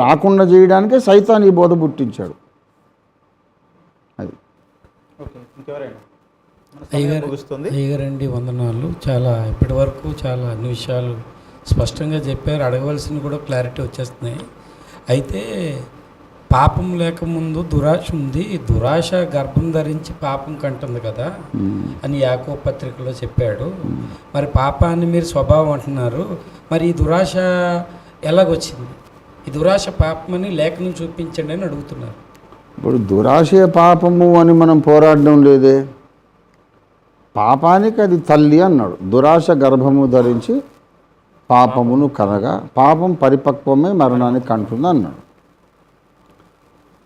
రాకుండా చేయడానికే సైతాన్ ఈ బోధ పుట్టించాడు. అది. అయ్యగారండి వందనాలు. చాలా ఇప్పటి వరకు చాలా అన్ని విషయాలు స్పష్టంగా చెప్పారు. అడగవలసినవి కూడా క్లారిటీ వచ్చేస్తున్నాయి. అయితే పాపం లేకముందు దురాశ ఉంది. దురాశ గర్భం ధరించి పాపం కంటుంది కదా అని యాకో పత్రికలో చెప్పాడు. మరి పాపాన్ని మీరు స్వభావం అంటున్నారు. మరి ఈ దురాశ ఎలాగొచ్చింది? ఈ దురాశ పాపమని లేఖనం చూపించండి అని అడుగుతున్నారు. ఇప్పుడు దురాశయ పాపము అని మనం పోరాడడం లేదే. పాపానికి అది తల్లి అన్నాడు. దురాశ గర్భము ధరించి పాపమును కనగా పాపం పరిపక్వమే మరణానికి కంటుంది అన్నాడు.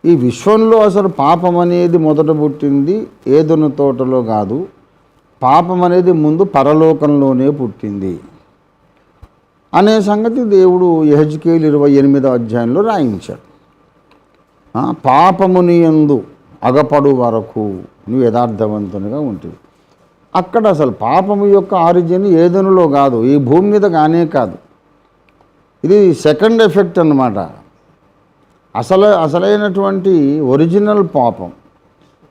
ఈ విశ్వంలో అసలు పాపం అనేది మొదట పుట్టింది ఏదొన తోటలో కాదు. పాపం అనేది ముందు పరలోకంలోనే పుట్టింది. అనే సంగతి దేవుడు యహజ్కేలు ఇరవై ఎనిమిదో అధ్యాయంలో రాయించాడు. పాపముని యందు అగపడు వరకు నువ్వు యథార్థవంతునిగా ఉంటుంది అక్కడ అసలు పాపము యొక్క ఆరిజిన్ ఏదనులో కాదు ఈ భూమి మీద కానే కాదు. ఇది సెకండ్ ఎఫెక్ట్ అన్నమాట. అసలు అసలైనటువంటి ఒరిజినల్ పాపం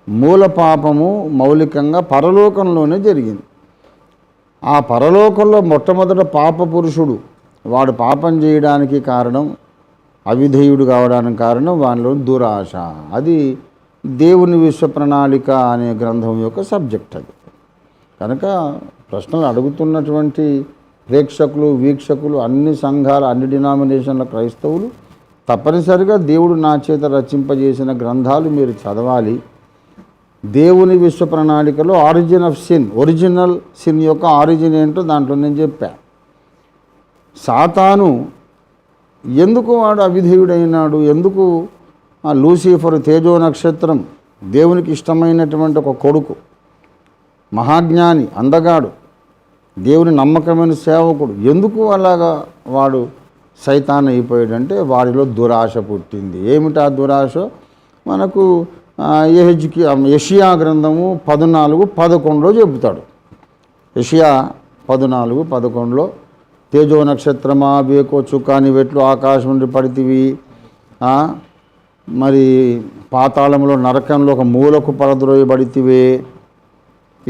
మూల పాపము మౌలికంగా పరలోకంలోనే జరిగింది. ఆ పరలోకంలో మొట్టమొదట పాప పురుషుడు వాడు పాపం చేయడానికి కారణం అవిధేయుడు కావడానికి కారణం వానిలో దురాశ. అది దేవుని విశ్వ ప్రణాళిక అనే గ్రంథం యొక్క సబ్జెక్ట్ అది. కనుక ప్రశ్నలు అడుగుతున్నటువంటి ప్రేక్షకులు వీక్షకులు అన్ని సంఘాల అన్ని డినామినేషన్ల క్రైస్తవులు తప్పనిసరిగా దేవుడు నా చేత రచింపజేసిన గ్రంథాలు మీరు చదవాలి. దేవుని విశ్వ ప్రణాళికలో origin of sin original sin యొక్క ఆరిజిన్ ఏంటో దాంట్లో నేను చెప్పా. సాతాను ఎందుకు వాడు అవిధేయుడైనాడు? ఎందుకు ఆ లూసిఫర్ తేజో నక్షత్రం దేవునికి ఇష్టమైనటువంటి ఒక కొడుకు మహాజ్ఞాని అందగాడు దేవుని నమ్మకమైన సేవకుడు ఎందుకు అలాగా వాడు సైతాన్ అయిపోయాడంటే వాడిలో దురాశ పుట్టింది. ఏమిటి ఆ దురాశ? మనకు ఎహెజ్కి యషియా గ్రంథము పద్నాలుగు పదకొండులో చెబుతాడు. యషియా పద్నాలుగు పదకొండులో తేజో నక్షత్రమా బేకో చుక్కాని వెట్లు ఆకాశం నుండి పడితివి. మరి పాతాళంలో నరకంలో ఒక మూలకు పడద్రోయబడితివే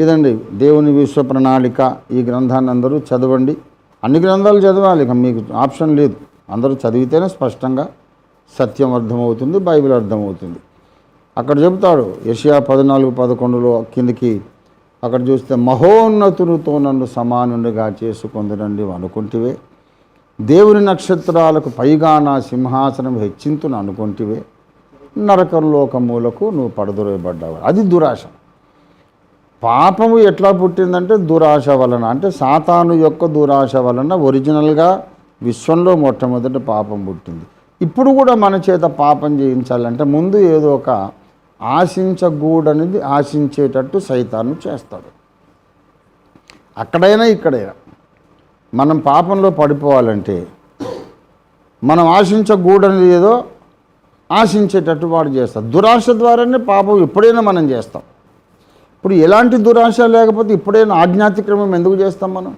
ఇదండి దేవుని విశ్వ ప్రణాళిక ఈ గ్రంథాన్ని అందరూ చదవండి. అన్ని గ్రంథాలు చదవాలి ఇక మీకు ఆప్షన్ లేదు. అందరూ చదివితేనే స్పష్టంగా సత్యం అర్థమవుతుంది బైబిల్ అర్థమవుతుంది. అక్కడ చెబుతాడు ఏషియా పద్నాలుగు పదకొండులో కిందికి అక్కడ చూస్తే మహోన్నతునితో నన్ను సమానునిగా చేసుకుందనండి అనుకుంటివే. దేవుని నక్షత్రాలకు పైగా నా సింహాసనం హెచ్చింతును అనుకుంటివే నరకంలోకములకు నువ్వు పడదొరబడ్డావు అది దురాశ. పాపము ఎట్లా పుట్టిందంటే దురాశ వలన. అంటే సాతాను యొక్క దురాశ వలన ఒరిజినల్గా విశ్వంలో మొట్టమొదటి పాపం పుట్టింది. ఇప్పుడు కూడా మన చేత పాపం చేయించాలంటే ముందు ఏదో ఒక ఆశించగూడనిది ఆశించేటట్టు సైతాన్ని చేస్తాడు. అక్కడైనా ఇక్కడైనా మనం పాపంలో పడిపోవాలంటే మనం ఆశించకూడనిది ఏదో ఆశించేటట్టు వాడు చేస్తాడు. దురాశ ద్వారానే పాపం ఎప్పుడైనా మనం చేస్తాం. ఇప్పుడు ఎలాంటి దురాశ లేకపోతే ఇప్పుడైనా ఆజ్ఞాతిక్రమం ఎందుకు చేస్తాం మనం?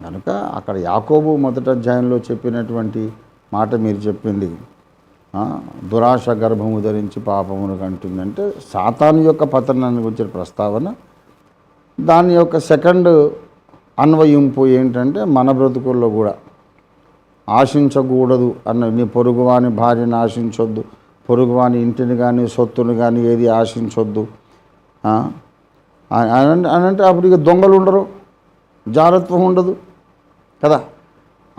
కనుక అక్కడ యాకోబు మొదటి అధ్యాయంలో చెప్పినటువంటి మాట మీరు చెప్పింది దురాశ గర్భము ధరించి పాపమును కంటుందంటే సాతాను యొక్క పతనాన్ని గురించిన ప్రస్తావన. దాని యొక్క సెకండ్ అన్వయింపు ఏంటంటే మన బ్రతుకుల్లో కూడా ఆశించకూడదు అన్న నీ పొరుగువాని భార్యని ఆశించొద్దు పొరుగువాని ఇంటిని కానీ సొత్తుని కానీ ఏది ఆశించొద్దు. అని అని అంటే అప్పుడు ఇక దొంగలు ఉండరు జాగ్రత్త ఉండదు కదా.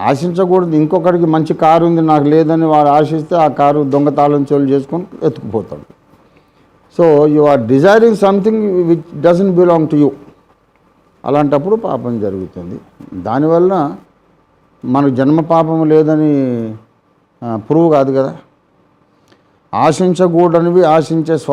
ఆశించకూడదు ఇంకొకరికి మంచి కారు ఉంది నాకు లేదని వారు ఆశిస్తే ఆ కారు దొంగతాళం చోలు చేసుకొని ఎత్తుకుపోతాడు. So you are desiring something which doesn't belong to you అలాంటప్పుడు పాపం జరుగుతుంది. దానివల్ల మనకు జన్మ పాపం లేదని ప్రూవ్ కాదు కదా. ఆశించకూడనివి ఆశించే స్వ